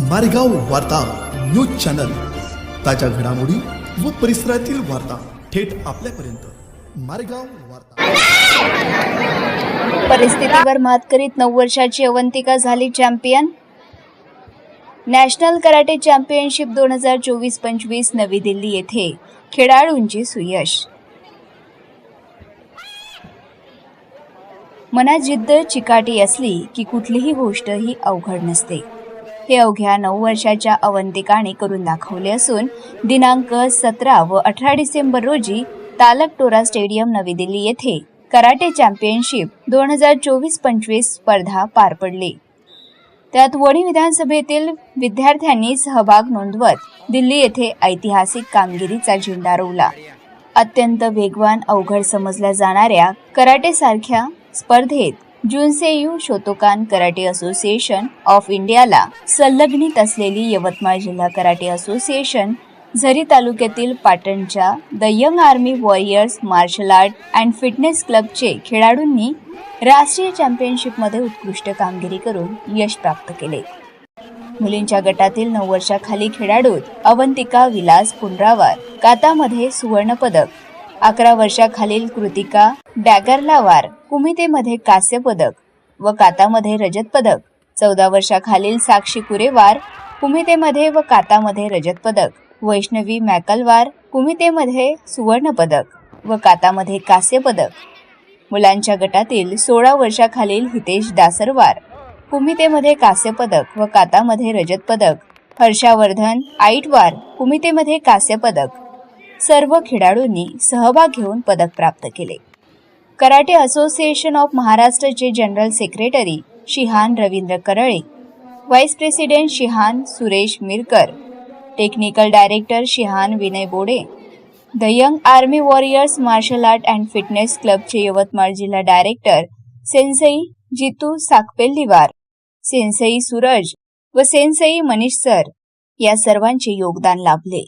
मारेगाव वार्ता news channel. ताज्या घडामोडी व परिसरातील वार्ता थेट आपल्यापर्यंत. मारेगाव वार्ता. परिस्थितीवर मात करीत नऊ वर्षाची अवंतिका झाली चॅम्पियन. नॅशनल कराटे चॅम्पियनशिप दोन हजार चोवीस पंचवीस नवी दिल्ली येथे खेळाडूंची सुयश. मनात जिद्द चिकाटी असली की कुठलीही गोष्ट ही अवघड नसते. हे अवघ्या नऊ वर्षाच्या अवंतिकाने करून दाखवले असून दिनांक सतरा व अठरा डिसेंबर रोजी तालकटोरा स्टेडियम नवी दिल्ली येथे कराटे चॅम्पियनशिप दोन हजार चोवीस पंचवीस स्पर्धा पार पडली. त्यात वणी विधानसभेतील विद्यार्थ्यांनी सहभाग नोंदवत दिल्ली येथे ऐतिहासिक कामगिरीचा झेंडा रोवला. अत्यंत वेगवान अवघड समजल्या जाणाऱ्या कराटेसारख्या स्पर्धेत Junseiyu shotokan karate association of इंडियाला संलग्नित असलेली यवतमाळ जिल्हा कराटे असोसिएशन झरी तालुक्यातील पाटणच्या the young army warriors martial art and fitness क्लबचे खेळाडूंनी राष्ट्रीय चॅम्पियनशिपमध्ये उत्कृष्ट कामगिरी करून यश प्राप्त केले. मुलींच्या गटातील नऊ वर्षाखाली खेळाडूत अवंतिका विलास पुनरावार कातामध्ये सुवर्णपदक अकरा वर्षाखालील कृतिका डॅगरला वार. कुमितेमध्ये कांस्य पदक व कातामध्ये रजत पदक. चौदा वर्षाखालील साक्षी कुरेवार कुमितेमध्ये व कातामध्ये रजत पदक. वैष्णवी मॅकलवार कुमितेमध्ये सुवर्ण पदक व कातामध्ये कांस्य पदक. मुलांच्या गटातील सोळा वर्षाखालील हितेश दासरवार कुमितेमध्ये कांस्य पदक व कातामध्ये रजत पदक. हर्षावर्धन आईटवार कुमितेमध्ये कांस्य पदक. सर्व खेळाडूंनी सहभाग घेऊन पदक प्राप्त केले. Karate association of महाराष्ट्रचे general secretary shihan Ravindra Karale vice president shihan Suresh Mirkar technical director shihan Vinay Bode the young army warriors martial art and fitness क्लबचे यवतमाळ जिल्हा director sensei Jitu Sakpelliwar sensei Suraj व sensei Manish sir या सर्वांचे योगदान लाभले.